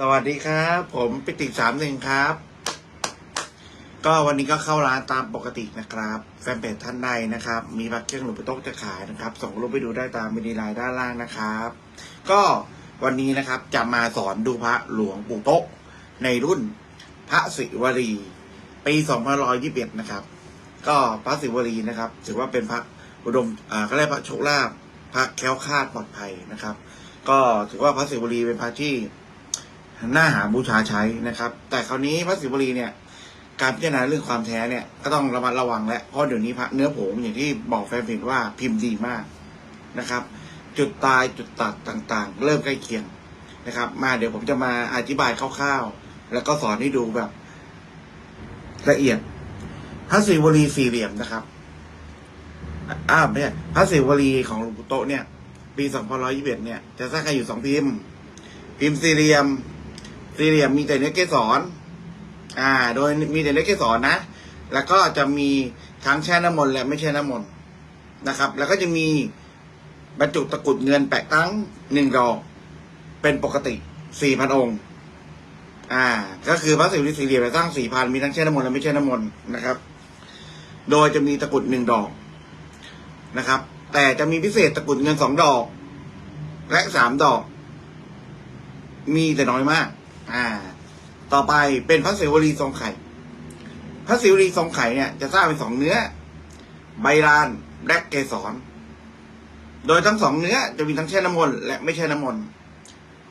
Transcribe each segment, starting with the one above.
สวัสดีครับ ผมปิติสามหนึ่งครับ ก็วันนี้ก็เข้าร้านตามปกตินะครับ แฟนเพจท่านใดนะครับ มีพระเครื่องหลวงปู่โต๊ะจะขายนะครับ ส่งรูปไปดูได้ตามมินิไลน์ด้านล่างนะครับ ก็วันนี้นะครับจะมาสอนดูพระหลวงปู่โต๊ะ ในรุ่นพระศิวลีปี2521นรอยี่เอ็ดนะครับ ก็พระศิวลีนะครับ ถือว่าเป็นพระอุดมอ่าก็เรียกพระโชคลาภพระแค้วคาดปลอดภัยนะครับ ก็ถือว่าพระศิวลีเป็นพระที่ น่าหาบูชาใช้นะครับ แต่คราวนี้พระศิวลีเนี่ยการพิจารณาเรื่องความแท้เนี่ยก็ต้องระมัดระวังและเพราะเดี๋ยวนี้พระเนื้อผงอย่างที่บอกแฟนเพจว่าพิมพ์ดีมากนะครับ จุดตายจุดตัดต่างๆ เริ่มใกล้เคียงนะครับ มาเดี๋ยวผมจะมาอธิบายคร่าวๆ แล้วก็สอนให้ดูแบบ ละเอียดพระศิวลีสี่เหลี่ยมนะครับอ้าวไม่ใช่พระศิวลีของหลวงปู่โตเนี่ย ปี2521เนี่ยจะสร้างกันอยู่สองพิมพ์ พิมพ์สี่เหลี่ยม สี่เหลี่ยมมีแต่เนื้อเกสรอ่า โดยมีแต่เนื้อเกสรนะ แล้วก็จะมีทั้งแช่น้ำมนต์และไม่แช่น้ำมนต์นะครับ แล้วก็จะมีบรรจุตะกุดเงินแปะตั้งหนึ่งดอก เป็นปกติสี่พันองค์ อ่า ก็คือพระศิวลีสี่เหลี่ยมจะตั้งสี่พันมีทั้งแช่น้ำมนต์และไม่แช่น้ำมนต์นะครับ โดยจะมีตะกุดหนึ่งดอกนะครับ แต่จะมีพิเศษตะกุดเงินสองดอก และสามดอก มีแต่น้อยมาก อ่า ต่อไปเป็นพระศิวลีทรงไข่พระศิวลีทรงไข่เนี่ยจะสร้างเป็นสองเนื้อ ใบลานและเกสร โดยทั้งสองเนื้อจะมีทั้งแช่น้ำมนต์และไม่แช่น้ำมนต์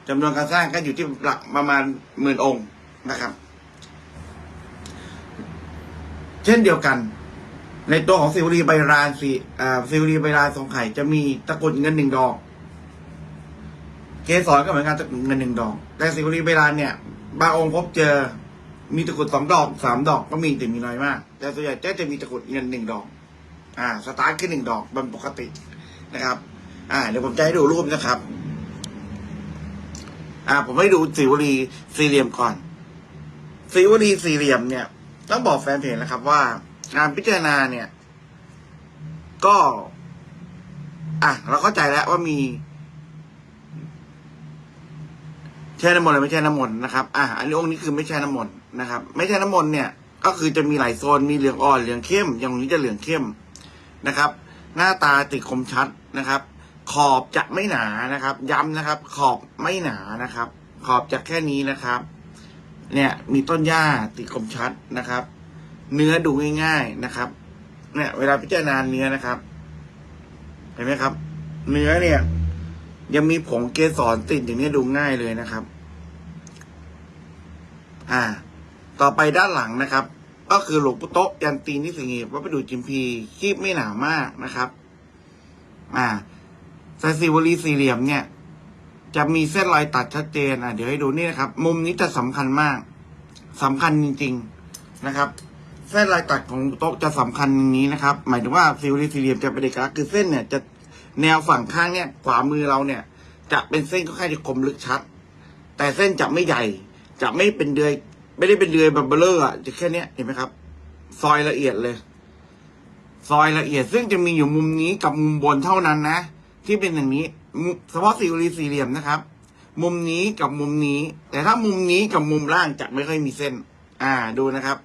จำนวนการสร้างก็อยู่ที่หลักประมาณหมื่นองค์นะครับ เช่นเดียวกัน ในตัวของศิวลีใบลานสีอ่าศิวลีใบลานทรงไข่จะมีตะกรุดเงินหนึ่งดอก เกสรก็เหมือนกันตะกรุดเงินหนึ่งดอก แต่สิวลีเบลาเนี่ย บางองค์พบเจอ มีตะกรุดสองดอกสามดอกก็มีแต่มีน้อยมาก แต่ส่วนใหญ่จะจะมีตะกรุดเงินหนึ่งดอก อ่า สตาร์ทขึ้นหนึ่งดอกเป็นปกตินะครับ อ่า เดี๋ยวผมจะให้ดูรูปนะครับ อ่า ผมให้ดูสิวลีสี่เหลี่ยมก่อนสิวลีสี่เหลี่ยมเนี่ย ต้องบอกแฟนเพจนะครับว่า งานพิจารณาเนี่ย ก็ อะ เราเข้าใจแล้วว่ามี แช่น้ำมนต์หรือไม่แช่น้ำมนต์นะครับ อะ อันนี้องค์นี้คือไม่แช่น้ำมนต์นะครับ ไม่แช่น้ำมนต์เนี่ย ก็คือจะมีหลายโซน มีเหลืองอ่อน เหลืองเข้ม อย่างนี้จะเหลืองเข้มนะครับ หน้าตาติดคมชัดนะครับ ขอบจะไม่หนานะครับ ย้ำนะครับ ขอบไม่หนานะครับ ขอบจะแค่นี้นะครับ เนี่ย มีต้นหญ้าติดคมชัดนะครับ เนื้อดูง่ายๆนะครับ เนี่ย เวลาพิจารณาเนื้อนะครับ เห็นไหมครับ เนื้อเนี่ย ยังมีผงเกสรติดอย่างนี้ดูง่ายเลยนะครับ อ่า ต่อไปด้านหลังนะครับ ก็คือหลวงปู่โต๊ะยันตีนที่สิงห์วัดประดูจิมพีคีบไม่หนามากนะครับ อ่าสายสีวลีสี่เหลี่ยมเนี่ย จะมีเส้นรอยตัดชัดเจนอะเดี๋ยวให้ดูนี่นะครับ มุมนี้จะสำคัญมากสำคัญจริง ๆนะครับ เส้นรอยตัดของโต๊ะจะสำคัญอย่างนี้นะครับ หมายถึงว่าซิวลีสี่เหลี่ยมจะเป็นเอกลักษณ์คือเส้นเนี่ยจะแนวฝั่งข้างเนี่ยขวามือเราเนี่ย จะเป็นเส้นค่อนข้างจะคมลึกชัด แต่เส้นจะไม่ใหญ่ จะไม่เป็นเดือย ไม่ได้เป็นเดือยแบบเบลเลอร์อะจะแค่เนี้ยเห็นไหมครับ ซอยละเอียดเลย ซอยละเอียด ซึ่งจะมีอยู่มุมนี้กับมุมบนเท่านั้นนะ ที่เป็นอย่างนี้เฉพาะสี่เหลี่ยมสี่เหลี่ยมนะครับ มุมนี้กับมุมนี้ แต่ถ้ามุมนี้กับมุมล่างจะไม่ค่อยมีเส้น อ่าดูนะครับ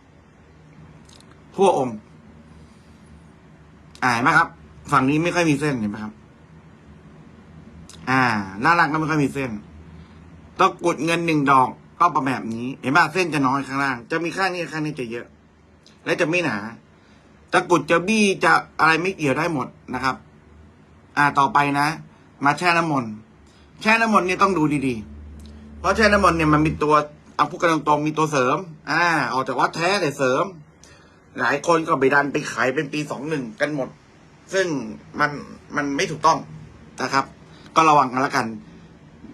ทั่วองค์อ่าเห็นไหมครับ ฝั่งนี้ไม่ค่อยมีเส้นเห็นไหมครับ อ่า หน้าล่างก็ไม่ค่อยมีเส้นตะกรุดเงินหนึ่งดอก ก็ประแบบนี้ เห็นป่ะเส้นจะน้อยข้างล่าง จะมีข้างนี้ข้างนี้จะเยอะ และจะไม่หนาตะกุดจะบี้จะอะไรไม่เกี่ยวได้หมดนะครับ อ่าต่อไปนะ มาแช่น้ำมนต์แช่น้ำมนต์เนี่ยต้องดูดีๆ เพราะแช่น้ำมนต์เนี่ยมันมีตัวเอาพูดกันตรงๆมีตัวเสริม อ่า ออกจากวัดแท้แต่เสริม หลายคนก็ไปดันไปขายเป็นปีสองหนึ่งกันหมด ซึ่งมันมันไม่ถูกต้องนะครับ ก็ระวังกันแล้วกัน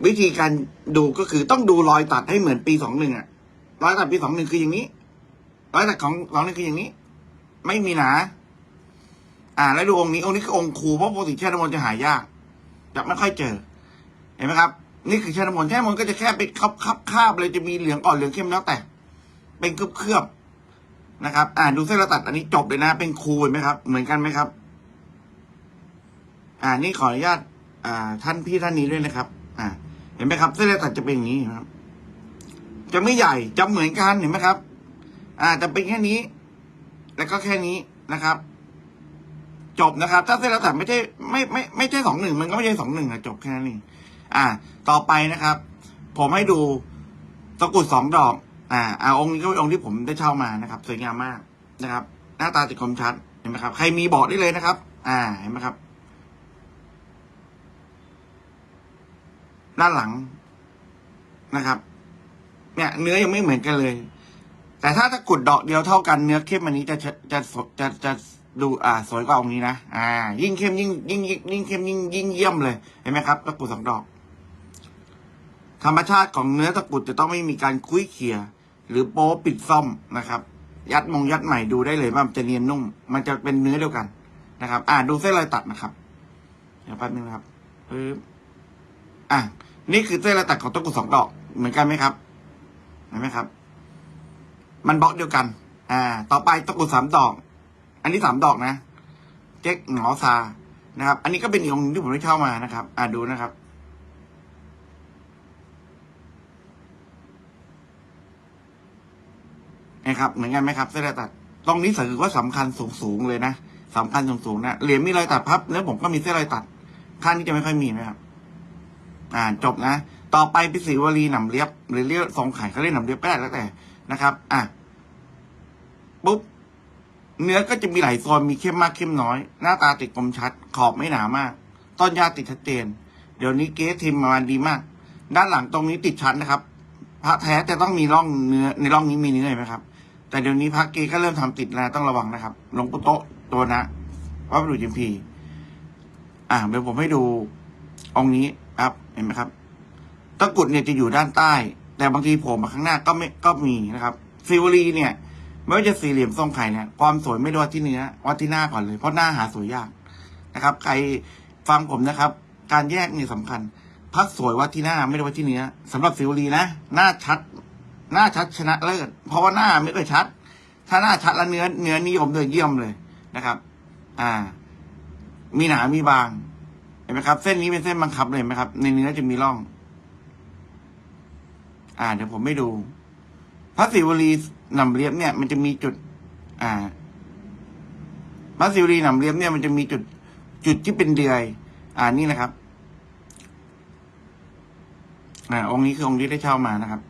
วิธีการดูก็คือต้องดูรอยตัดให้เหมือนปีสองหนึ่งอะรอยตัดปีสองหนึ่งคืออย่างนี้ รอยตัดของสองหนึ่งคืออย่างนี้ ไม่มีหนา อ่า แล้วดูองค์นี้องค์นี้คือองค์ครูเพราะปกติแช่น้ำมนต์จะหายากจะไม่ค่อยเจอ เห็นไหมครับ นี่คือแช่น้ำมนต์แช่น้ำมนต์ก็จะแค่เป็นคับคับคาบเลยจะมีเหลืองอ่อนเหลืองเข้มแล้วแต่ เป็นเคลือบเคลือบนะครับ อ่าดูเส้นรอยตัดอันนี้จบเลยนะ เป็นครูเห็นไหมครับ เหมือนกันไหมครับ อ่านี่ขออนุญาตอ่า ท่านพี่ท่านนี้ด้วยนะครับ อ่า เห็นไหมครับเส้นรอยตัดจะเป็นอย่างนี้ครับ จะไม่ใหญ่จะเหมือนกันเห็นไหมครับ อ่าจะเป็นแค่นี้ แล้วก็แค่นี้นะครับ จบนะครับ ถ้าเส้นแล้วแต่ไม่ใช่ไม่ไม่ไม่ใช่สองหนึ่งมันก็ไม่ใช่สองหนึ่งอะจบแค่นั้นเองอ่า ต่อไปนะครับ ผมให้ดูตะกรุดสองดอก อ่าอ่าองค์นี้ก็เป็นองค์ที่ผมได้เช่ามานะครับ สวยงามมากนะครับ หน้าตาติดคมชัดเห็นไหมครับ ใครมีบอกได้เลยนะครับ อ่าเห็นไหมครับ ด้านหลังนะครับ เนี่ย เนื้อยังไม่เหมือนกันเลย แต่ถ้าตะกุดดอกเดียวเท่ากันเนื้อเข้มอันนี้จะจะจะจะจะดูอ่า สวยกว่าองนี้นะอ่า ยิ่งเข้มยิ่งยิ่งยิ่งยิ่งเข้มยิ่งยิ่งเยี่ยมเลยเห็นไหมครับตะกุดสองดอก ธรรมชาติของเนื้อตะกุดจะต้องไม่มีการคุ้ยเขี่ยหรือโป๊ปิดซ่อมนะครับ ยัดมงยัดใหม่ดูได้เลยว่ามันจะเนียนนุ่ม มันจะเป็นเนื้อเดียวกันนะครับ อ่าดูเส้นรอยตัดนะครับ เดี๋ยวแป๊บนึงนะครับปึ๊บ อะนี่คือเส้นรอยตัดของตะกรุดสองดอกเหมือนกันไหมครับเห็นไหมครับ มันบล็อกเดียวกัน อ่า ต่อไปตะกรุดสามดอก อันนี้สามดอกนะเจ๊กหงอซานะครับ อันนี้ก็เป็นอีกองค์ที่ผมได้เช่ามานะครับ อ่าดูนะครับนะครับเหมือนกันไหมครับเส้นรอยตัด ตรงนี้ถือว่าสำคัญสูงสูงเลยนะสำคัญสูงสูงนะเหรียญมีรอยตัดพับแล้วผมก็มีเส้นรอยตัดข้างนี้จะไม่ค่อยมีนะครับ อ่าจบนะ ต่อไปเป็นสีวลีหนำเลียบหรือเรียกทรงไข่เขาเรียกหนำเลียบก็ได้แล้วแต่นะครับ อะปุ๊บเนื้อก็จะมีหลายโซนมีเข้มมากเข้มน้อย หน้าตาติดคมชัด ขอบไม่หนามาก ต้นยาติดชัดเจน เดี๋ยวนี้เกสทิมมาดีมาก ด้านหลังตรงนี้ติดชัดนะครับพระแท้จะต้องมีร่องเนื้อในร่องนี้มีเนื้อไหมครับ แต่เดี๋ยวนี้พระเกก็เริ่มทำติดแล้วต้องระวังนะครับลงปู่โตะตัวนะวัดประดูจิมพี อ่าเดี๋ยวผมให้ดูองค์นี้ ครับเห็นไหมครับ ตะกุดเนี่ยจะอยู่ด้านใต้ แต่บางทีผมาข้างหน้าก็ไม่ก็มีนะครับซิวลีเนี่ยไม่ว่าจะสี่เหลี่ยมทรงไข่เนี่ยความสวยไม่ได้วัดที่เนื้อวัดที่หน้าก่อนเลยเพราะหน้าหาสวยยากนะครับ ใครฟังผมนะครับ การแยกเนี่ยสำคัญ พักสวยวัดที่หน้าไม่ได้วัดที่เนื้อสำหรับซิวลีนะหน้าชัด หน้าชัดชนะเลิศเพราะว่าหน้าไม่เคยชัด ถ้าหน้าชัดแล้วเนื้อเนื้อนิยมเลยเยี่ยมเลยนะครับ อ่า มีหนา มีบาง นไหมครับ เส้นนี้เป็นเส้นบังคับเลยไหมครับ ในเนื้อจะมีร่อง อ่า เดี๋ยวผมไม่ดูพระศิวลีหนำเลียบเนี่ย มันจะมีจุด อ่าพระศิวลีหนำเลียบเนี่ยมันจะมีจุด จุดที่เป็นเดือย อ่านี่นะครับ อ่า องค์นี้คือองค์ที่ได้เช่ามานะครับ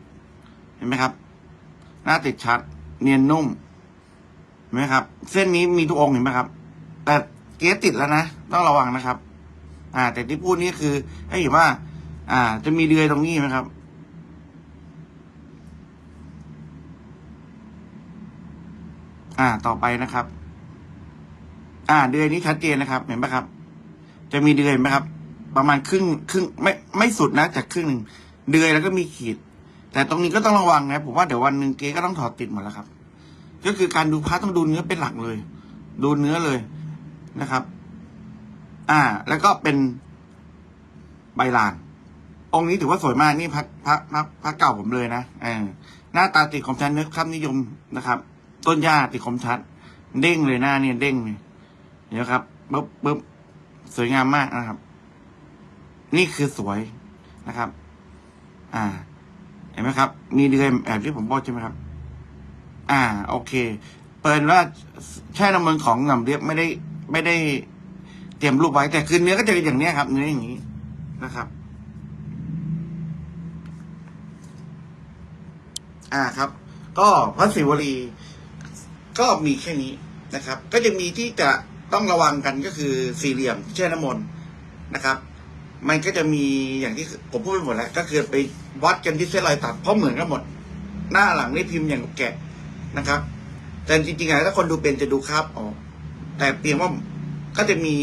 เห็นไหมครับ หน้าติดชัด เนียนนุ่มเห็นไหมครับ เส้นนี้มีทุกองค์เห็นไหมครับ แต่เกสติดแล้วนะ ต้องระวังนะครับ อ่า แต่ที่พูดนี่คือ ให้เห็นว่า อ่า จะมีเดือยตรงนี้ไหมครับ อ่า ต่อไปนะครับ อ่า เดือยนี้ชัดเจนนะครับ เห็นไหมครับ จะมีเดือยไหมครับ ประมาณครึ่งครึ่งไม่ไม่สุดนะจากครึ่งหนึ่งเดือยแล้วก็มีขีด แต่ตรงนี้ก็ต้องระวังนะผมว่าเดี๋ยววันหนึ่งเก๊ก็ต้องถอดติดหมดแล้วครับ ก็คือการดูพระต้องดูเนื้อเป็นหลักเลย ดูเนื้อเลยนะครับ อ่า แล้วก็เป็นใบลาน องค์นี้ถือว่าสวยมากนี่พระพระพระพระเก่าผมเลยนะเออหน้าตาติดคมชัดเนื้อครับนิยมนะครับ ต้นหญ้าติดคมชัด เด้งเลยหน้าเนี่ยเด้งเลยเดี๋ยวครับปึ๊บปึ๊บสวยงามมากนะครับ นี่คือสวยนะครับ อ่า เห็นไหมครับ มีเดือยแบบที่ผมบอกใช่ไหมครับ อ่า โอเค เปิดว่าแช่น้ำมันของหนำเรียบไม่ได้ไม่ได้ รียมรูปไว้แต่คือเนื้อก็จะเป็นอย่างเนี้ยครับ เนื้ออย่างนี้นะครับ อ่าครับ ก็พระศิวลีก็มีแค่นี้นะครับ ก็จะมีที่จะต้องระวังกันก็คือสี่เหลี่ยมแช่น้ำมนต์นะครับ มันก็จะมีอย่างที่ผมพูดไปหมดแล้ว ก็คือไปวัดกันที่เส้นรอยตัดเพราะเหมือนกันหมด หน้าหลังนี่พิมพ์อย่างแกะนะครับ แต่จริงๆอะถ้าคนดูเป็นจะดูคราบออกแต่เพียงว่าก็จะมี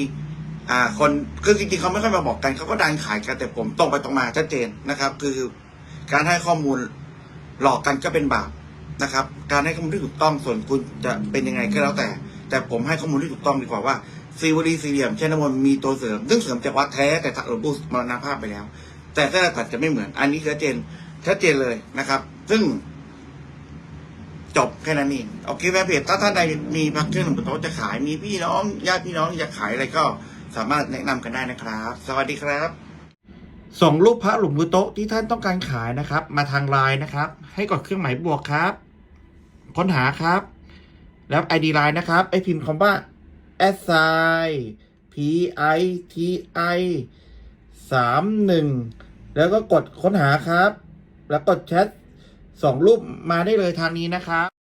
อ่าคนคือจริงๆเขาไม่ค่อยมาบอกกันเขาก็ดันขายกันแต่ผมตรงไปตรงมาชัดเจนนะครับ คือการให้ข้อมูลหลอกกันก็เป็นบาปนะครับ การให้ข้อมูลที่ถูกต้องส่วนคุณจะเป็นยังไงก็แล้วแต่ แต่ผมให้ข้อมูลที่ถูกต้องดีกว่าว่าซีวลีสี่เหลี่ยมเช่นน้ำมนมีตัวเสริม ซึ่งเสริมจากวัดแท้แต่ถักหลวงปู่มรณภาพไปแล้ว แต่ถ้าตัดจะไม่เหมือน อันนี้ชัดเจนชัดเจนเลยนะครับ ซึ่งจบแค่นั้นเองโอเคแฟนเพจถ้าท่านใดมีพักเครื่องหนึ่งโต๊ะจะขายมีพี่น้องญาติพี่น้องอยากขายอะไรก็ สามารถแนะนำกันได้นะครับ สวัสดีครับส่งรูปพระหลวงปู่โต๊ะที่ท่านต้องการขายนะครับ มาทางไลน์นะครับ ให้กดเครื่องหมายบวกครับ ค้นหาครับ แล้ว ID ไลน์นะครับไอพิมพ์คำว่า s i p i t i สามหนึ่งแล้วก็กดค้นหาครับ แล้วกดแชทส่งรูปมาได้เลยทางนี้นะครับ